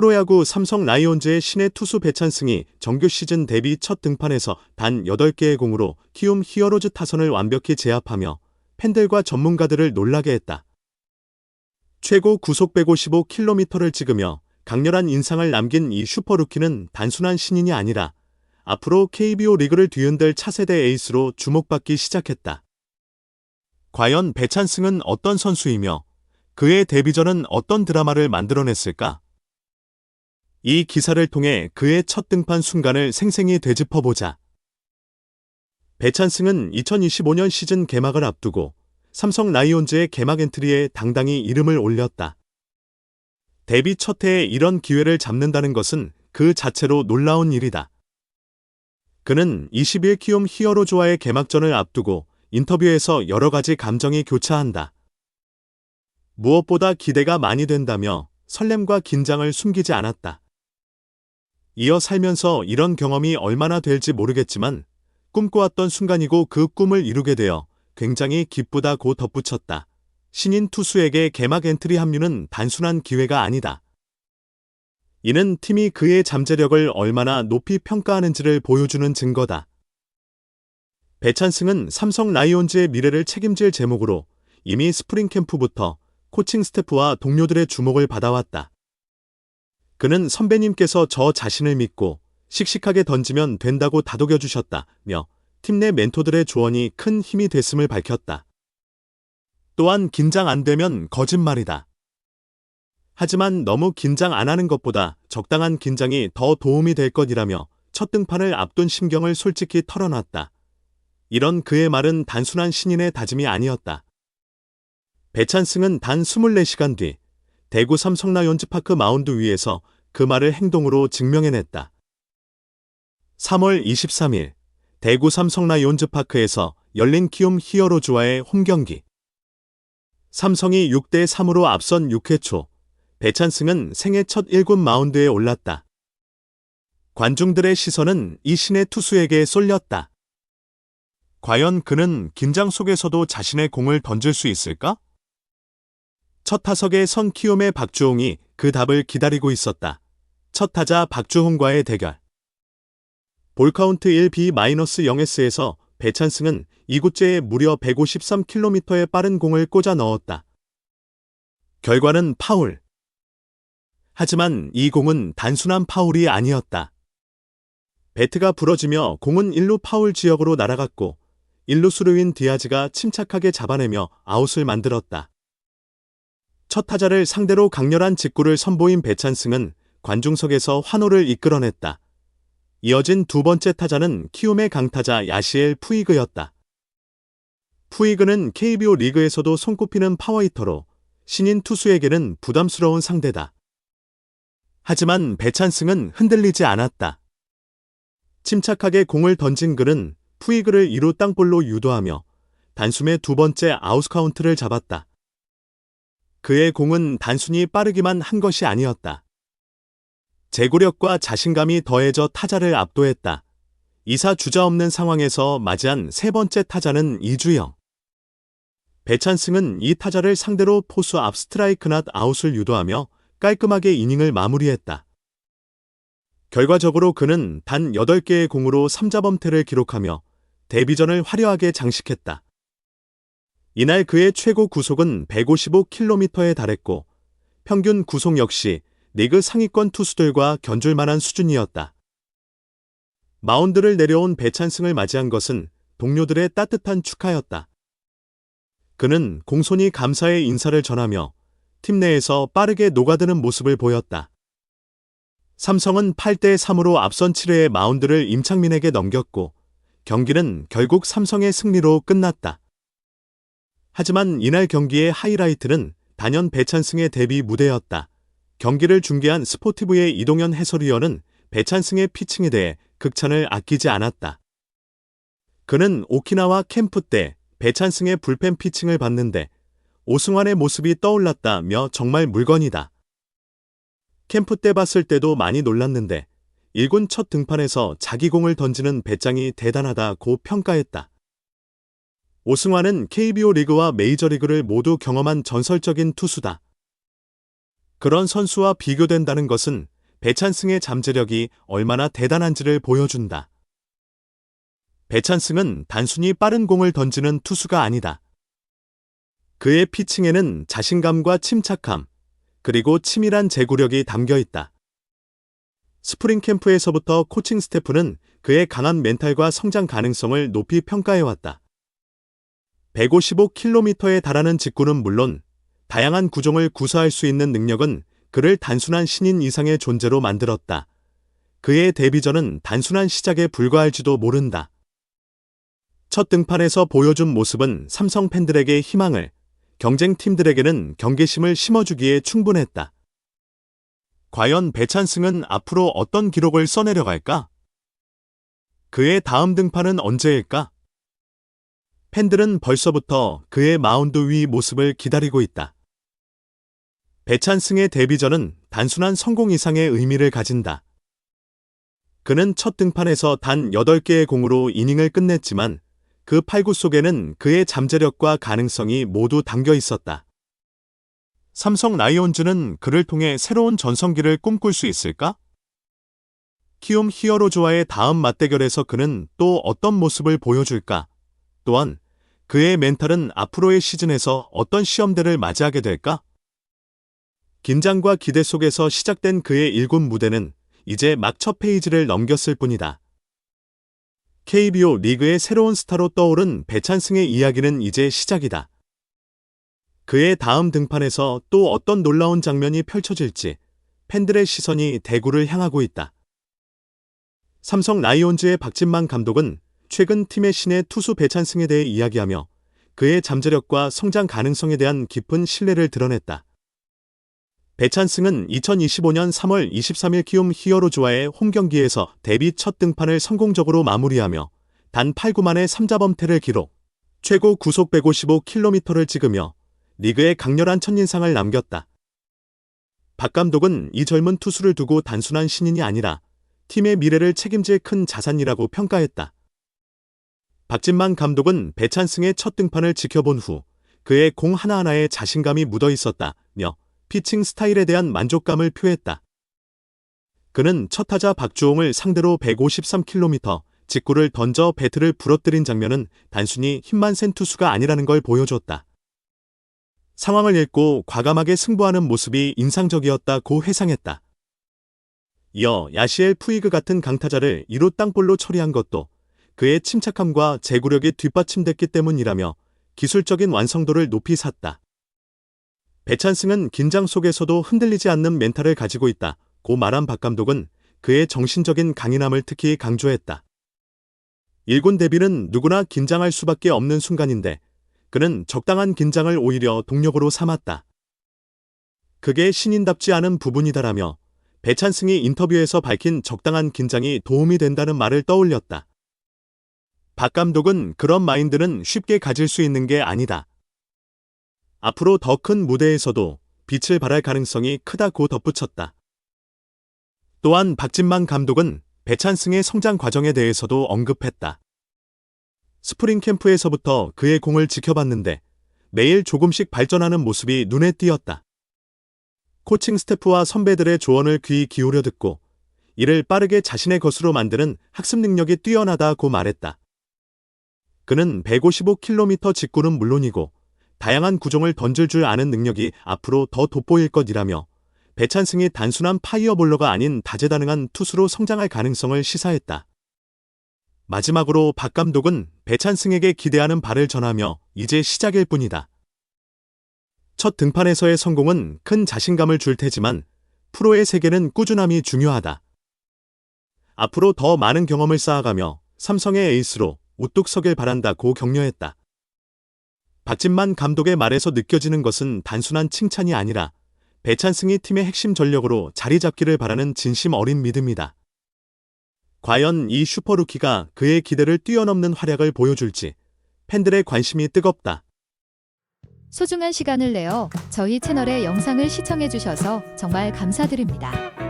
프로야구 삼성 라이온즈의 신의 투수 배찬승이 정규 시즌 데뷔 첫 등판에서 단 8개의 공으로 키움 히어로즈 타선을 완벽히 제압하며 팬들과 전문가들을 놀라게 했다. 최고 구속 155km를 찍으며 강렬한 인상을 남긴 이 슈퍼루키는 단순한 신인이 아니라 앞으로 KBO 리그를 뒤흔들 차세대 에이스로 주목받기 시작했다. 과연 배찬승은 어떤 선수이며 그의 데뷔전은 어떤 드라마를 만들어냈을까? 이 기사를 통해 그의 첫 등판 순간을 생생히 되짚어보자. 배찬승은 2025년 시즌 개막을 앞두고 삼성 라이온즈의 개막 엔트리에 당당히 이름을 올렸다. 데뷔 첫 해에 이런 기회를 잡는다는 것은 그 자체로 놀라운 일이다. 그는 20일 키움 히어로즈와의 개막전을 앞두고 인터뷰에서 여러 가지 감정이 교차한다. 무엇보다 기대가 많이 된다며 설렘과 긴장을 숨기지 않았다. 이어 살면서 이런 경험이 얼마나 될지 모르겠지만 꿈꿔왔던 순간이고 그 꿈을 이루게 되어 굉장히 기쁘다고 덧붙였다. 신인 투수에게 개막 엔트리 합류는 단순한 기회가 아니다. 이는 팀이 그의 잠재력을 얼마나 높이 평가하는지를 보여주는 증거다. 배찬승은 삼성 라이온즈의 미래를 책임질 제목으로 이미 스프링 캠프부터 코칭 스태프와 동료들의 주목을 받아왔다. 그는 선배님께서 저 자신을 믿고 씩씩하게 던지면 된다고 다독여 주셨다며 팀 내 멘토들의 조언이 큰 힘이 됐음을 밝혔다. 또한 긴장 안 되면 거짓말이다. 하지만 너무 긴장 안 하는 것보다 적당한 긴장이 더 도움이 될 것이라며 첫 등판을 앞둔 심경을 솔직히 털어놨다. 이런 그의 말은 단순한 신인의 다짐이 아니었다. 배찬승은 단 24시간 뒤 대구 삼성 라이온즈 파크 마운드 위에서 그 말을 행동으로 증명해냈다. 3월 23일 대구 삼성 라이온즈 파크에서 열린 키움 히어로즈와의 홈경기. 삼성이 6대 3으로 앞선 6회 초 배찬승은 생애 첫 1군 마운드에 올랐다. 관중들의 시선은 이 신의 투수에게 쏠렸다. 과연 그는 긴장 속에서도 자신의 공을 던질 수 있을까? 첫 타석에 선 키움의 박주홍이 그 답을 기다리고 있었다. 첫 타자 박주홍과의 대결. 볼카운트 1B-0S에서 배찬승은 2구째에 무려 153km의 빠른 공을 꽂아 넣었다. 결과는 파울. 하지만 이 공은 단순한 파울이 아니었다. 배트가 부러지며 공은 1루 파울 지역으로 날아갔고 1루 수루인 디아즈가 침착하게 잡아내며 아웃을 만들었다. 첫 타자를 상대로 강렬한 직구를 선보인 배찬승은 관중석에서 환호를 이끌어냈다. 이어진 두 번째 타자는 키움의 강타자 야시엘 푸이그였다. 푸이그는 KBO 리그에서도 손꼽히는 파워히터로 신인 투수에게는 부담스러운 상대다. 하지만 배찬승은 흔들리지 않았다. 침착하게 공을 던진 그는 푸이그를 2루 땅볼로 유도하며 단숨에 두 번째 아웃 카운트를 잡았다. 그의 공은 단순히 빠르기만 한 것이 아니었다. 제구력과 자신감이 더해져 타자를 압도했다. 이사 주자 없는 상황에서 맞이한 세 번째 타자는 이주영. 배찬승은 이 타자를 상대로 포수 앞 스트라이크 낫 아웃을 유도하며 깔끔하게 이닝을 마무리했다. 결과적으로 그는 단 8개의 공으로 3자범퇴를 기록하며 데뷔전을 화려하게 장식했다. 이날 그의 최고 구속은 155km에 달했고 평균 구속 역시 리그 상위권 투수들과 견줄 만한 수준이었다. 마운드를 내려온 배찬승을 맞이한 것은 동료들의 따뜻한 축하였다. 그는 공손히 감사의 인사를 전하며 팀 내에서 빠르게 녹아드는 모습을 보였다. 삼성은 8대 3으로 앞선 7회의 마운드를 임창민에게 넘겼고 경기는 결국 삼성의 승리로 끝났다. 하지만 이날 경기의 하이라이트는 단연 배찬승의 데뷔 무대였다. 경기를 중계한 스포티브의 이동현 해설위원은 배찬승의 피칭에 대해 극찬을 아끼지 않았다. 그는 오키나와 캠프 때 배찬승의 불펜 피칭을 봤는데 오승환의 모습이 떠올랐다며 정말 물건이다. 캠프 때 봤을 때도 많이 놀랐는데 1군 첫 등판에서 자기 공을 던지는 배짱이 대단하다고 평가했다. 오승환은 KBO 리그와 메이저리그를 모두 경험한 전설적인 투수다. 그런 선수와 비교된다는 것은 배찬승의 잠재력이 얼마나 대단한지를 보여준다. 배찬승은 단순히 빠른 공을 던지는 투수가 아니다. 그의 피칭에는 자신감과 침착함, 그리고 치밀한 제구력이 담겨 있다. 스프링 캠프에서부터 코칭 스태프는 그의 강한 멘탈과 성장 가능성을 높이 평가해왔다. 155km에 달하는 직구는 물론 다양한 구종을 구사할 수 있는 능력은 그를 단순한 신인 이상의 존재로 만들었다. 그의 데뷔전은 단순한 시작에 불과할지도 모른다. 첫 등판에서 보여준 모습은 삼성 팬들에게 희망을, 경쟁 팀들에게는 경계심을 심어주기에 충분했다. 과연 배찬승은 앞으로 어떤 기록을 써내려갈까? 그의 다음 등판은 언제일까? 팬들은 벌써부터 그의 마운드 위 모습을 기다리고 있다. 배찬승의 데뷔전은 단순한 성공 이상의 의미를 가진다. 그는 첫 등판에서 단 8개의 공으로 이닝을 끝냈지만 그 팔구 속에는 그의 잠재력과 가능성이 모두 담겨 있었다. 삼성 라이온즈는 그를 통해 새로운 전성기를 꿈꿀 수 있을까? 키움 히어로즈와의 다음 맞대결에서 그는 또 어떤 모습을 보여줄까? 또한 그의 멘탈은 앞으로의 시즌에서 어떤 시험대를 맞이하게 될까? 긴장과 기대 속에서 시작된 그의 일군 무대는 이제 막 첫 페이지를 넘겼을 뿐이다. KBO 리그의 새로운 스타로 떠오른 배찬승의 이야기는 이제 시작이다. 그의 다음 등판에서 또 어떤 놀라운 장면이 펼쳐질지 팬들의 시선이 대구를 향하고 있다. 삼성 라이온즈의 박진만 감독은 최근 팀의 신의 투수 배찬승에 대해 이야기하며 그의 잠재력과 성장 가능성에 대한 깊은 신뢰를 드러냈다. 배찬승은 2025년 3월 23일 키움 히어로즈와의 홈 경기에서 데뷔 첫 등판을 성공적으로 마무리하며 단 8구 만에 3자범퇴를 기록, 최고 구속 155km를 찍으며 리그의 강렬한 첫인상을 남겼다. 박 감독은 이 젊은 투수를 두고 단순한 신인이 아니라 팀의 미래를 책임질 큰 자산이라고 평가했다. 박진만 감독은 배찬승의 첫 등판을 지켜본 후 그의 공 하나하나에 자신감이 묻어 있었다며 피칭 스타일에 대한 만족감을 표했다. 그는 첫 타자 박주홍을 상대로 153km 직구를 던져 배트를 부러뜨린 장면은 단순히 힘만 센 투수가 아니라는 걸 보여줬다. 상황을 읽고 과감하게 승부하는 모습이 인상적이었다고 회상했다. 이어 야시엘 푸이그 같은 강타자를 2루 땅볼로 처리한 것도 그의 침착함과 제구력이 뒷받침됐기 때문이라며 기술적인 완성도를 높이 샀다. 배찬승은 긴장 속에서도 흔들리지 않는 멘탈을 가지고 있다. 고 말한 박 감독은 그의 정신적인 강인함을 특히 강조했다. 일군 데뷔는 누구나 긴장할 수밖에 없는 순간인데 그는 적당한 긴장을 오히려 동력으로 삼았다. 그게 신인답지 않은 부분이다라며 배찬승이 인터뷰에서 밝힌 적당한 긴장이 도움이 된다는 말을 떠올렸다. 박 감독은 그런 마인드는 쉽게 가질 수 있는 게 아니다. 앞으로 더 큰 무대에서도 빛을 발할 가능성이 크다고 덧붙였다. 또한 박진만 감독은 배찬승의 성장 과정에 대해서도 언급했다. 스프링 캠프에서부터 그의 공을 지켜봤는데 매일 조금씩 발전하는 모습이 눈에 띄었다. 코칭 스태프와 선배들의 조언을 귀 기울여 듣고 이를 빠르게 자신의 것으로 만드는 학습 능력이 뛰어나다고 말했다. 그는 155km 직구는 물론이고 다양한 구종을 던질 줄 아는 능력이 앞으로 더 돋보일 것이라며 배찬승이 단순한 파이어볼러가 아닌 다재다능한 투수로 성장할 가능성을 시사했다. 마지막으로 박 감독은 배찬승에게 기대하는 바를 전하며 이제 시작일 뿐이다. 첫 등판에서의 성공은 큰 자신감을 줄 테지만 프로의 세계는 꾸준함이 중요하다. 앞으로 더 많은 경험을 쌓아가며 삼성의 에이스로 우뚝 서길 바란다고 격려했다. 박진만 감독의 말에서 느껴지는 것은 단순한 칭찬이 아니라 배찬승이 팀의 핵심 전력으로 자리 잡기를 바라는 진심 어린 믿음이다. 과연 이 슈퍼루키가 그의 기대를 뛰어넘는 활약을 보여줄지 팬들의 관심이 뜨겁다. 소중한 시간을 내어 저희 채널의 영상을 시청해주셔서 정말 감사드립니다.